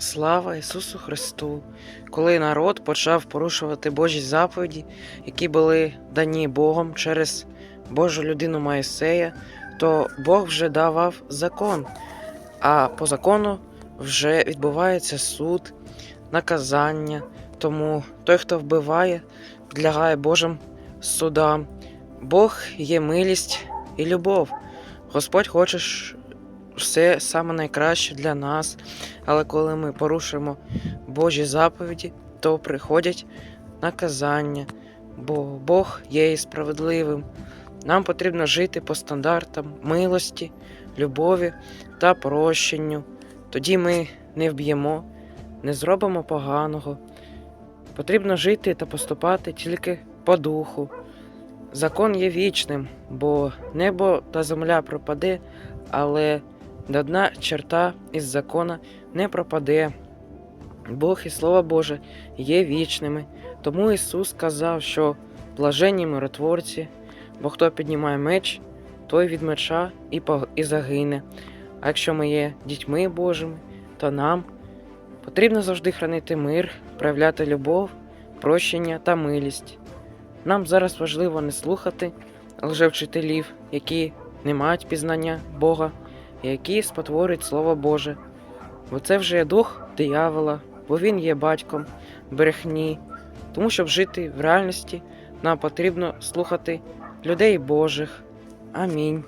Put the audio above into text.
Слава Ісусу Христу! Коли народ почав порушувати Божі заповіді, які були дані Богом через Божу людину Моїсея, то Бог вже давав закон, а по закону вже відбувається суд, наказання. Тому той, хто вбиває, підлягає Божим судам. Бог є милість і любов. Господь хоче все саме найкраще для нас, але коли ми порушуємо Божі заповіді, то приходять наказання, бо Бог є і справедливим. Нам потрібно жити по стандартам милості, любові та прощенню. Тоді ми не вб'ємо, не зробимо поганого. Потрібно жити та поступати тільки по духу. Закон є вічним, бо небо та земля пропаде, але одна черта із закона не пропаде. Бог і Слово Боже є вічними. Тому Ісус сказав, що блаженні миротворці, бо хто піднімає меч, той від меча і, загине. А якщо ми є дітьми Божими, то нам потрібно завжди хранити мир, проявляти любов, прощення та милість. Нам зараз важливо не слухати лжевчителів, які не мають пізнання Бога, які спотворить Слово Боже. Бо це вже є дух диявола, бо він є батьком брехні. Тому, щоб жити в реальності, нам потрібно слухати людей Божих. Амінь.